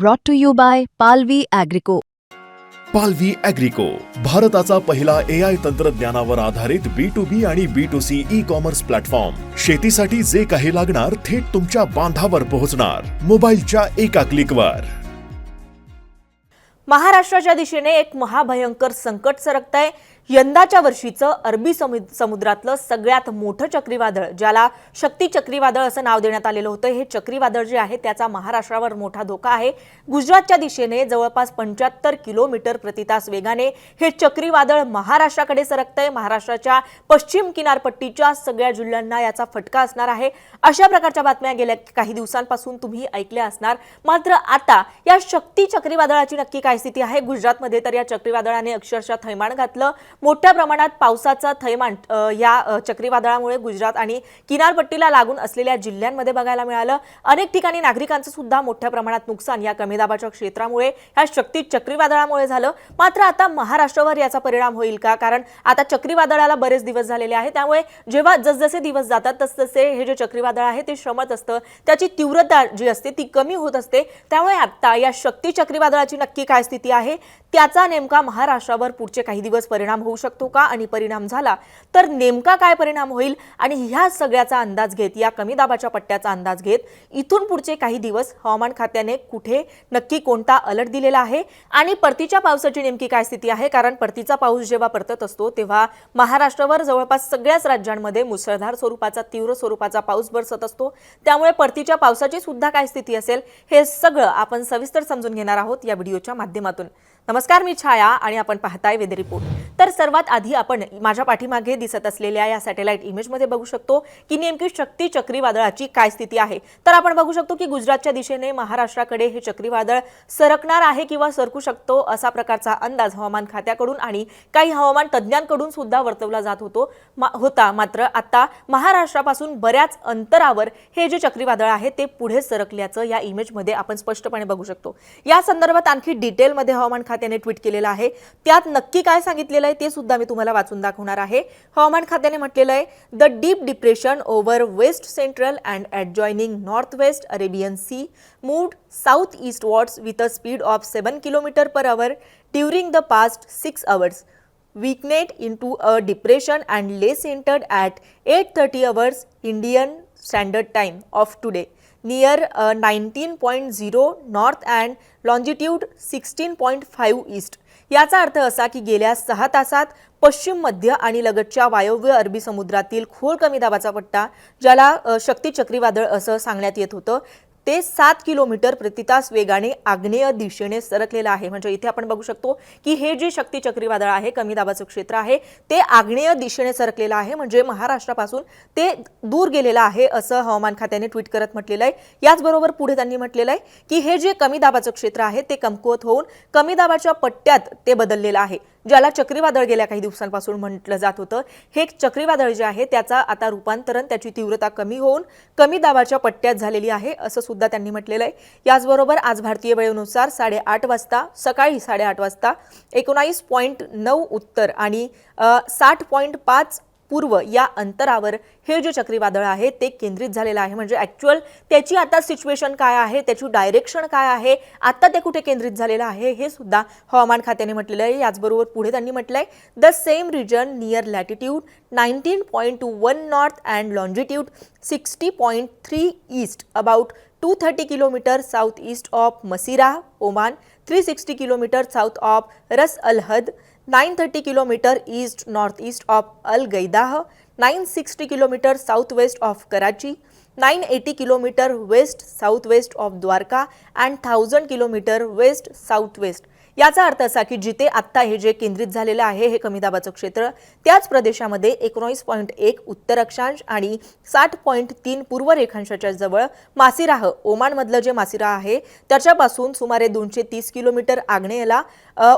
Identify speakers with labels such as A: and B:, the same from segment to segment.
A: brought to you bye पालवी अॅग्रिको
B: पालवी अॅग्रिको भारताचा पहिला ए आय तंत्रज्ञानावर आधारित बी टू बी आणि B two C e commerce platform शेतीसाठी जे काही लागणार थेट तुमच्या बांधावर पोहोचणार मोबाईलच्या एका क्लिकवर
C: महाराष्ट्राच्या दिशेने एक महाभयंकर संकट सरकत आहे यंदाच्या वर्षीचं अरबी समुद्रातलं सगळ्यात मोठं चक्रीवादळ ज्याला शक्ती चक्रीवादळ असं नाव देण्यात आलेलं होतं हे चक्रीवादळ जे आहे त्याचा महाराष्ट्रावर मोठा धोका आहे गुजरातच्या दिशेने जवळपास पंच्याहत्तर किलोमीटर प्रतितास वेगाने हे चक्रीवादळ महाराष्ट्राकडे सरकतंय महाराष्ट्राच्या पश्चिम किनारपट्टीच्या सगळ्या जिल्ह्यांना याचा फटका असणार आहे अशा प्रकारच्या बातम्या गेल्या काही दिवसांपासून तुम्ही ऐकल्या असणार मात्र आता या शक्ती चक्रीवादळाची नक्की काय स्थिती आहे गुजरातमध्ये तर या चक्रीवादळाने अक्षरशः थैमान घातलं मोठ्या प्रमाणात पावसाचा थैमान या चक्रीवादळामुळे गुजरात आणि किनारपट्टीला लागून असलेल्या जिल्ह्यांमध्ये बघायला मिळालं अनेक ठिकाणी नागरिकांचं सुद्धा मोठ्या प्रमाणात नुकसान या कमी दाबाच्या क्षेत्रामुळे ह्या शक्ती चक्रीवादळामुळे झालं मात्र आता महाराष्ट्रावर याचा परिणाम होईल का कारण आता चक्रीवादळाला बरेच दिवस झालेले आहे त्यामुळे जेव्हा जसजसे दिवस जातात तसतसे हे जे चक्रीवादळ आहे ते श्रमत असतं त्याची तीव्रता जी असते ती कमी होत असते त्यामुळे आता या शक्ती चक्रीवादळाची नक्की काय स्थिती आहे त्याचा नेमका महाराष्ट्रावर पुढचे काही दिवस परिणाम परिणाम होऊ शकतो का आणि परिणाम झाला तर नेमका काय परिणाम होईल आणि ह्या सगळ्याचा अंदाज घेत या कमी दाबाच्या पट्ट्याचा अंदाज घेत इथून पुढचे काही दिवस हवामान खात्याने कुठे नक्की कोणता अलर्ट दिलेला आहे आणि परतीच्या पावसाची नेमकी काय स्थिती आहे कारण परतीचा पाऊस जेव्हा परतत असतो तेव्हा महाराष्ट्रावर जवळपास सगळ्याच राज्यांमध्ये मुसळधार स्वरूपाचा तीव्र स्वरूपाचा पाऊस बरसत असतो त्यामुळे परतीच्या पावसाची सुद्धा काय स्थिती असेल हे सगळं आपण सविस्तर समजून घेणार आहोत या व्हिडिओच्या माध्यमातून नमस्कार मी छाया आणि आपण पाहताय वेदर रिपोर्ट तर सर्वात आधी आपण माझ्या पाठीमागे दिसत असलेल्या या सॅटेलाइट इमेजमध्ये बघू शकतो की नेमकी शक्ती चक्रीवादळाची काय स्थिती आहे तर आपण बघू शकतो की गुजरातच्या दिशेने महाराष्ट्राकडे हे चक्रीवादळ सरकणार आहे किंवा सरकू शकतो असा प्रकारचा अंदाज हवामान खात्याकडून आणि काही हवामान तज्ज्ञांकडून सुद्धा वर्तवला जात होतो होता मात्र आता महाराष्ट्रापासून बऱ्याच अंतरावर हे जे चक्रीवादळ आहे ते पुढे सरकल्याचं या इमेजमध्ये आपण स्पष्टपणे बघू शकतो या संदर्भात आणखी डिटेलमध्ये हवामान खात्याने ट्विट केलेलं आहे त्यात नक्की काय सांगितलेलं आहे ते सुद्धा मी तुम्हाला वाचून दाखवणार आहे हवामान खात्याने म्हटलेलं आहे the deep depression over west central and adjoining north west Arabian Sea moved south east wards with a speed of seven kilometre per hour during the past six hours to a depression and less lay at eight thirty hours Indian Standard Time of today near nineteen point zero north and longitude sixteen point five east याचा अर्थ असा की गेल्या सहा तासात पश्चिम मध्य आणि लगतच्या वायव्य अरबी समुद्रातील खोल कमी दाबाचा पट्टा ज्याला शक्ती चक्रीवादळ असं सांगण्यात येत होतं ते सात किलोमीटर प्रतितास वेगाने आग्नेय दिशेने सरकलेलं आहे म्हणजे इथे आपण बघू शकतो की हे जे शक्ती चक्रीवादळ आहे कमी दाबाचं क्षेत्र आहे ते आग्नेय दिशेने सरकलेलं आहे म्हणजे महाराष्ट्रापासून ते दूर गेलेलं आहे असं हवामान खात्याने ट्विट करत म्हटलेलं आहे याचबरोबर पुढे त्यांनी म्हटलेलं आहे की हे जे कमी दाबाचं क्षेत्र आहे ते कमकुवत होऊन कमी दाबाच्या पट्ट्यात ते बदललेलं आहे ज्याला चक्रीवादळ गेल्या काही दिवसांपासून म्हटलं जात होतं हे चक्रीवादळ जे आहे त्याचा आता रूपांतरण त्याची तीव्रता कमी होऊन कमी दाबाच्या पट्ट्यात झालेली आहे असं सुद्धा त्यांनी म्हटलेलं आहे याचबरोबर आज भारतीय वेळेनुसार साडेआठ वाजता सकाळी साडेआठ वाजता एकोणावीस पॉईंट नऊ उत्तर आणि साठ पॉईंट पाच पूर्व या अंतरावर हे जे चक्रीवादळ आहे ते केंद्रित झालेलं आहे म्हणजे ॲक्च्युअल त्याची आता सिच्युएशन काय आहे त्याची डायरेक्शन काय आहे आत्ता ते कुठे केंद्रित झालेलं आहे हे सुद्धा हवामान खात्याने म्हटलेलं आहे याचबरोबर पुढे त्यांनी म्हटलं आहे the same region near latitude nineteen point two one north and longitude sixty point three east about two thirty kilometre south east of Masirah Oman three sixty kilometre south of Ras al Hadd 930 km east-northeast of Al-Gaidah, 960 km southwest of Karachi, 980 km west-southwest of Dwarka and 1000 km west-southwest याचा अर्थ असा की जिथे आत्ता हे जे केंद्रित झालेलं आहे हे कमी दाबाचं क्षेत्र त्याच प्रदेशामध्ये एकोणीस पॉईंट एक उत्तर अक्षांश आणि साठ पॉईंट तीन पूर्व रेखांशाच्या जवळ मासिराह ओमानमधलं जे मासिराह आहे त्याच्यापासून सुमारे दोनशे तीस किलोमीटर आग्नेयला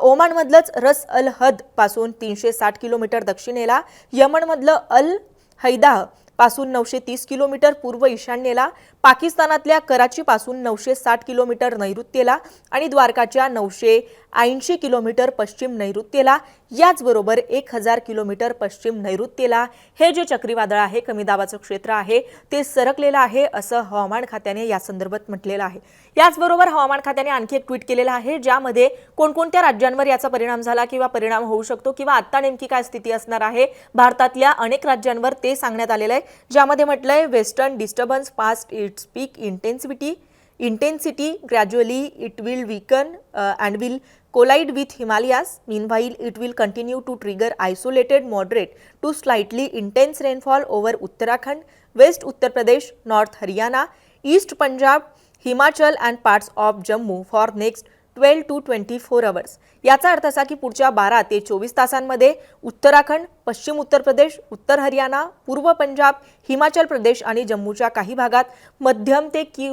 C: ओमानमधलंच रस अल हद पासून तीनशे साठ किलोमीटर दक्षिणेला यमनमधलं अल हैदाह पासून नऊशे तीस किलोमीटर पूर्व ईशान्येला पाकिस्तानातल्या कराचीपासून नऊशे साठ किलोमीटर नैऋत्येला आणि द्वारकाच्या नऊशे ऐंशी किलोमीटर पश्चिम नैऋत्येला याचबरोबर एक हजार किलोमीटर पश्चिम नैऋत्येला हे जे चक्रीवादळ आहे कमी दाबाचं क्षेत्र आहे ते सरकलेलं आहे असं हवामान खात्याने यासंदर्भात म्हटलेलं आहे याचबरोबर हवामान खात्याने आणखी एक ट्विट केलेलं आहे ज्यामध्ये कोणकोणत्या राज्यांवर याचा परिणाम झाला किंवा परिणाम होऊ शकतो किंवा आत्ता नेमकी काय स्थिती असणार आहे भारतातल्या अनेक राज्यांवर ते सांगण्यात आलेलं आहे ज्यामध्ये म्हटलंय western disturbance fast its peak intensity intensity gradually it will weaken and will collide with Himalayas while it will continue to trigger isolated moderate to slightly intense rainfall over Uttarakhand west Uttar Pradesh north Haryana east Punjab Himachal and parts of Jammu for next twelve to twenty four hours याचा अर्थ असा की पुढच्या बारा ते चोवीस तासांमध्ये उत्तराखंड पश्चिम उत्तर प्रदेश उत्तर हरियाणा पूर्व पंजाब हिमाचल प्रदेश आणि जम्मूच्या काही भागात मध्यम ते कि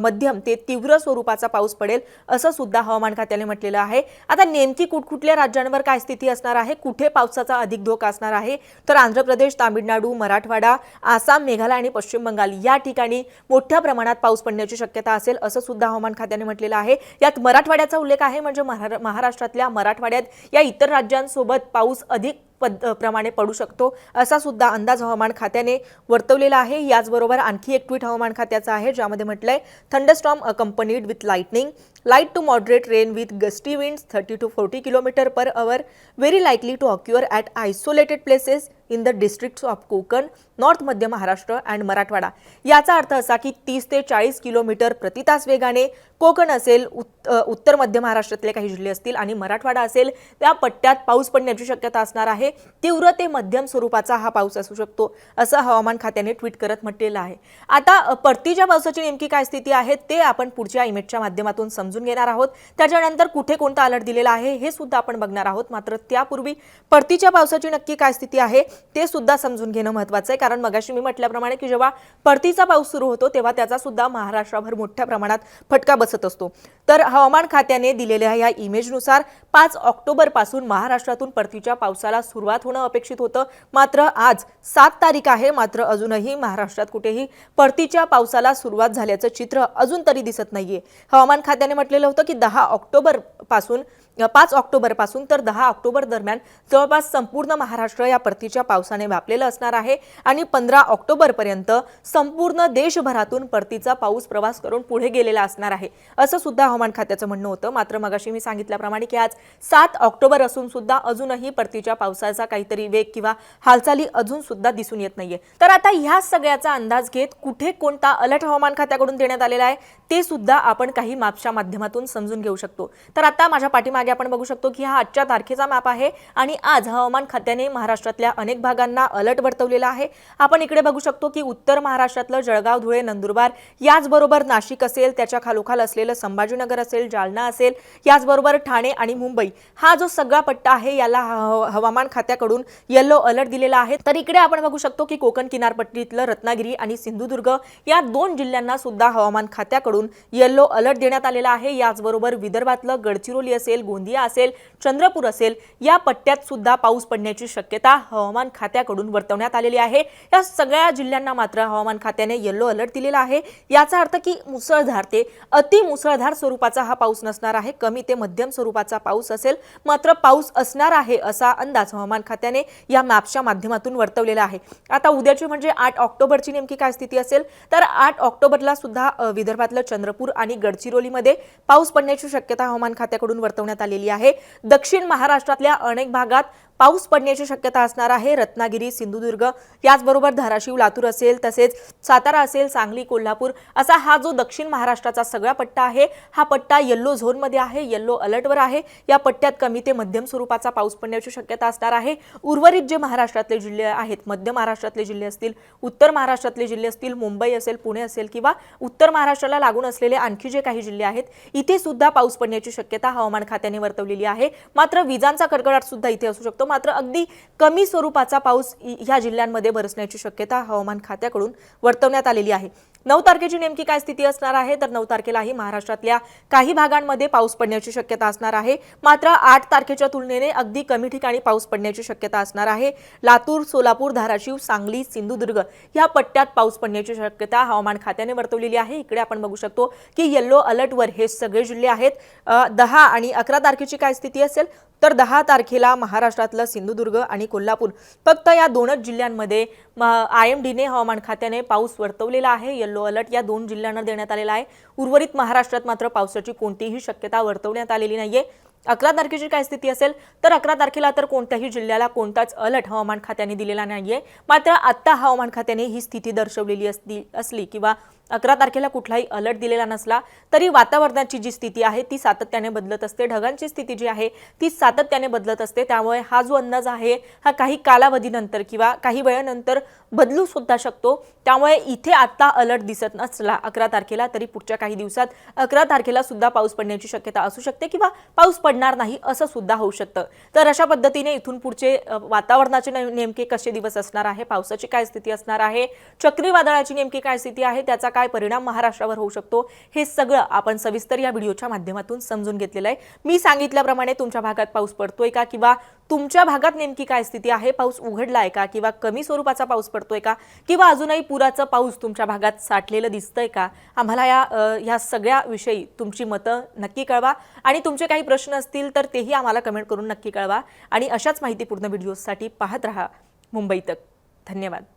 C: मध्यम ते तीव्र स्वरूपाचा पाऊस पडेल असं सुद्धा हवामान खात्याने म्हटलेलं आहे आता नेमकी कुठकुठल्या राज्यांवर काय स्थिती असणार आहे कुठे पावसाचा अधिक धोका असणार आहे तर आंध्र प्रदेश तामिळनाडू मराठवाडा आसाम मेघालय आणि पश्चिम बंगाल या ठिकाणी मोठ्या प्रमाणात पाऊस पडण्याची शक्यता असेल असं सुद्धा हवामान खात्याने म्हटलेलं आहे यात मराठवाड्याचा उल्लेख आहे म्हणजे महाराष्ट्रातल्या मराठवाड्यात या इतर राज्यांसोबत पाऊस अधिक प्रमाणे पडू शकतो असा सुद्धा अंदाज हवामान खात्याने वर्तवलेला आहे याचबरोबर आणखी एक ट्विट हवामान खात्याचा आहे ज्यामध्ये म्हटलंय thunderstorm accompanied with lightning light to moderate rain with gusty winds thirty to forty kilometre per hour very likely to occur at isolated places in the districts of Konkan north Madhya Maharashtra and Marathwada याचा अर्थ असा की तीस ते चाळीस kilometre प्रतितास वेगाने कोकण असेल उत्तर मध्य महाराष्ट्रातले काही जिल्हे असतील आणि मराठवाडा असेल त्या पट्ट्यात पाऊस पडण्याची शक्यता असणार आहे तीव्र ते मध्यम स्वरूपाचा हा पाऊस असू शकतो असं हवामान खात्याने ट्विट करत म्हटलेलं आहे आता परतीच्या पावसाची नेमकी काय स्थिती आहे ते आपण पुढच्या इमेजच्या माध्यमातून समजून घेणार आहोत त्याच्यानंतर कुठे कोणता अलर्ट दिलेला आहे हे सुद्धा आपण बघणार आहोत मात्र त्यापूर्वी परतीच्या पावसाची नक्की काय स्थिती आहे ते सुद्धा समजून घेणं महत्वाचं आहे कारण मगाशी मी म्हटल्याप्रमाणे की जेव्हा परतीचा पाऊस सुरू होतो तेव्हा त्याचा सुद्धा महाराष्ट्राभर मोठ्या प्रमाणात फटका बसत असतो तर हवामान खात्याने दिलेल्या या इमेजनुसार पाच ऑक्टोबरपासून महाराष्ट्रातून परतीच्या पावसाला सुरुवात होणं अपेक्षित होतं मात्र आज सात तारीख आहे मात्र अजूनही महाराष्ट्रात कुठेही परतीच्या पावसाला सुरुवात झाल्याचं चित्र अजून तरी दिसत नाहीये हवामान खात्याने म्हटलेलं होतं की दहा ऑक्टोबरपासून पाच ऑक्टोबरपासून तर दहा ऑक्टोबर दरम्यान जवळपास संपूर्ण महाराष्ट्र या परतीच्या पावसाने व्यापलेलं असणार आहे आणि पंधरा ऑक्टोबरपर्यंत संपूर्ण देशभरातून परतीचा पाऊस प्रवास करून पुढे गेलेला असणार आहे असं सुद्धा हवामान खात्याचं म्हणणं होतं मात्र मगाशी मी सांगितल्याप्रमाणे की आज सात ऑक्टोबर असून सुद्धा अजूनही परतीच्या पावसाचा काहीतरी वेग किंवा हालचाली अजून सुद्धा दिसून येत नाहीये तर आता ह्या सगळ्याचा अंदाज घेत कुठे कोणता अलर्ट हवामान खात्याकडून देण्यात आलेला आहे ते सुद्धा आपण काही मापच्या माध्यमातून समजून घेऊ शकतो तर आता माझ्या पाठीमा मागे आपण बघू शकतो की हा आजच्या तारखेचा मॅप आहे आणि आज हवामान खात्याने महाराष्ट्रातल्या अनेक भागांना अलर्ट वर्तवलेला आहे आपण इकडे बघू शकतो की उत्तर महाराष्ट्रातलं जळगाव धुळे नंदुरबार याचबरोबर नाशिक असेल त्याच्या खालोखाल असलेलं संभाजीनगर असेल जालना असेल याचबरोबर ठाणे आणि मुंबई हा जो सगळा पट्टा आहे याला हवामान खात्याकडून येलो अलर्ट दिलेला आहे तर इकडे आपण बघू शकतो की कोकण किनारपट्टीतलं रत्नागिरी आणि सिंधुदुर्ग या दोन जिल्ह्यांना सुद्धा हवामान खात्याकडून येलो अलर्ट देण्यात आलेला आहे याचबरोबर विदर्भातलं गडचिरोली असेल गोंदिया असेल चंद्रपूर असेल या पट्ट्यात सुद्धा पाऊस पडण्याची शक्यता हवामान खात्याकडून वर्तवण्यात आलेली आहे या सगळ्या जिल्ह्यांना मात्र हवामान खात्याने येलो अलर्ट दिलेला आहे याचा अर्थ की मुसळधार ते अतिमुसळधार स्वरूपाचा हा पाऊस नसणार आहे कमी ते मध्यम स्वरूपाचा पाऊस असेल मात्र पाऊस असणार आहे असा अंदाज हवामान खात्याने या मॅपच्या माध्यमातून वर्तवलेला आहे आता उद्याची म्हणजे आठ ऑक्टोबरची नेमकी काय स्थिती असेल तर आठ ऑक्टोबरला सुद्धा विदर्भातलं चंद्रपूर आणि गडचिरोलीमध्ये पाऊस पडण्याची शक्यता हवामान खात्याकडून वर्तवण्यात आलेली आहे दक्षिण महाराष्ट्रातल्या अनेक भागात पाऊस पडण्याची शक्यता असणार आहे रत्नागिरी सिंधुदुर्ग याचबरोबर धाराशिव लातूर असेल तसेच सातारा असेल सांगली कोल्हापूर असा हा जो दक्षिण महाराष्ट्राचा सगळा पट्टा आहे हा पट्टा येल्लो झोनमध्ये आहे येल्लो अलर्टवर आहे या पट्ट्यात कमी ते मध्यम स्वरूपाचा पाऊस पडण्याची शक्यता असणार आहे उर्वरित जे महाराष्ट्रातले जिल्हे आहेत मध्य महाराष्ट्रातले जिल्हे असतील उत्तर महाराष्ट्रातले जिल्हे असतील मुंबई असेल पुणे असेल किंवा उत्तर महाराष्ट्राला लागून असलेले आणखी जे काही जिल्हे आहेत इथे सुद्धा पाऊस पडण्याची शक्यता हवामान खात्याने त्यांनी वर्तवलेली आहे मात्र विजांचा कडकडाट सुद्धा इथे असू शकतो मात्र अगदी कमी स्वरूपाचा पाऊस ह्या जिल्ह्यांमध्ये बरसण्याची शक्यता हवामान खात्याकडून वर्तवण्यात आलेली आहे नऊ तारखेची नेमकी काय स्थिती असणार आहे तर नऊ तारखेलाही महाराष्ट्रातल्या काही भागांमध्ये पाऊस पडण्याची शक्यता असणार आहे मात्र आठ तारखेच्या तुलनेने अगदी कमी ठिकाणी पाऊस पडण्याची शक्यता असणार आहे लातूर सोलापूर धाराशिव सांगली सिंधुदुर्ग या पट्ट्यात पाऊस पडण्याची शक्यता हवामान खात्याने वर्तवलेली आहे इकडे आपण बघू शकतो की येल्लो अलर्टवर हे सगळे जिल्हे आहेत दहा आणि अकरा तारखेची काय स्थिती असेल तर दहा तारखेला महाराष्ट्रातलं सिंधुदुर्ग आणि कोल्हापूर फक्त या दोनच जिल्ह्यांमध्ये आय एम डीने हवामान खात्याने पाऊस वर्तवलेला आहे येल्लो अलर्ट या दोन जिल्ह्यांना देण्यात आलेला आहे उर्वरित महाराष्ट्रात मात्र पावसाची कोणतीही शक्यता वर्तवण्यात आलेली नाहीये अकरा तारखेची काय स्थिती असेल तर अकरा तारखेला तर कोणत्याही जिल्ह्याला कोणताच अलर्ट हवामान खात्याने दिलेला नाहीये मात्र आत्ता हवामान खात्याने ही स्थिती दर्शवलेली असली किंवा अकरा तारखेला कुठलाही अलर्ट दिलेला नसला तरी वातावरणाची जी स्थिती आहे ती सातत्याने बदलत असते ढगांची स्थिती जी आहे ती सातत्याने बदलत असते त्यामुळे हा जो अंदाज आहे हा काही कालावधीनंतर किंवा काही वेळानंतर बदलू सुद्धा शकतो त्यामुळे इथे आता अलर्ट दिसत नसला अकरा तारखेला तरी पुढच्या काही दिवसात अकरा तारखेला सुद्धा पाऊस पडण्याची शक्यता असू शकते किंवा पाऊस पडणार नाही असं सुद्धा होऊ शकतं तर अशा पद्धतीने इथून पुढचे वातावरणाचे नेमके कसे दिवस असणार आहे पावसाची काय स्थिती असणार आहे चक्रीवादळाची नेमकी काय स्थिती आहे त्याचा काय परिणाम महाराष्ट्रावर होऊ शकतो हे सगळं आपण सविस्तर या व्हिडिओच्या माध्यमातून समजून घेतलेलं आहे मी सांगितल्याप्रमाणे तुमच्या भागात पाऊस पडतोय का किंवा तुमच्या भागात नेमकी काय स्थिती आहे पाऊस उघडलाय का किंवा कमी स्वरूपाचा पाऊस पडतोय का किंवा अजूनही पुराचं पाऊस तुमच्या भागात साठलेलं दिसतंय का आम्हाला या ह्या सगळ्याविषयी तुमची मतं नक्की कळवा आणि तुमचे काही प्रश्न असतील तर तेही आम्हाला कमेंट करून नक्की कळवा आणि अशाच माहितीपूर्ण व्हिडिओसाठी पाहत राहा मुंबई तक धन्यवाद